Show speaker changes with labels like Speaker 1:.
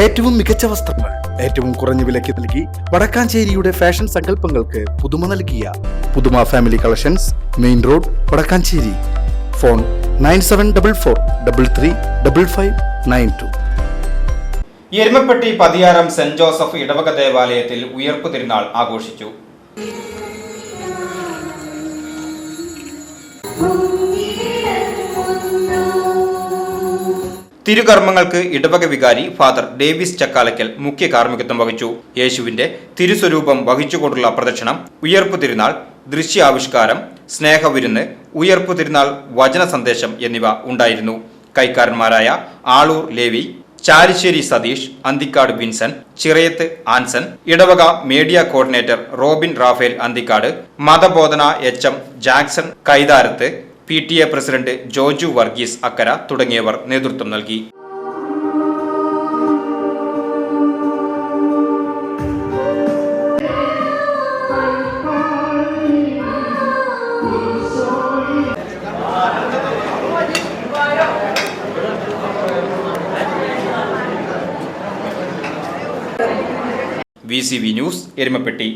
Speaker 1: ഏറ്റവും മികച്ച വസ്ത്രങ്ങൾ ഏറ്റവും കുറഞ്ഞ വിലയ്ക്ക് നൽകി വടക്കാഞ്ചേരിയുടെ ഫാഷൻ സങ്കല്പങ്ങൾക്ക് പുതുമ നൽകിയ Puthuma family collections main road Vadakkanchery. Phone nine seven double four double three double five nine two.
Speaker 2: Erumapetty Pathiyaram Saint Joseph ഇടവക ദേവാലയത്തിൽ ഉയർപ്പ് തിരുനാൾ ആഘോഷിച്ചു. തിരുകർമ്മങ്ങൾക്ക് ഇടവക വികാരി ഫാദർ ഡേവിസ് ചക്കാലക്കൽ മുഖ്യ കാർമ്മികത്വം വഹിച്ചു. യേശുവിന്റെ തിരുസ്വരൂപം വഹിച്ചുകൊണ്ടുള്ള പ്രദക്ഷിണം ഉയർപ്പ് തിരുനാൾ ദൃശ്യാവിഷ്കാരം സ്നേഹവിരുന്ന് ഉയർപ്പ് തിരുനാൾ വചന സന്ദേശം എന്നിവ ഉണ്ടായിരുന്നു. കൈക്കാരന്മാരായ ആളൂർ ലേവി ചാലിശ്ശേരി സതീഷ് അന്തിക്കാട് വിൻസൻ ചിറയത്ത് ആൻസൺ ഇടവക media coordinator Robin Rafale Anthikkad മതബോധന H M Jackson Kaitharath P T A president Joju Varghese Akkara തുടങ്ങിയവർ നേതൃത്വം നൽകി. V C V news Erumapetty.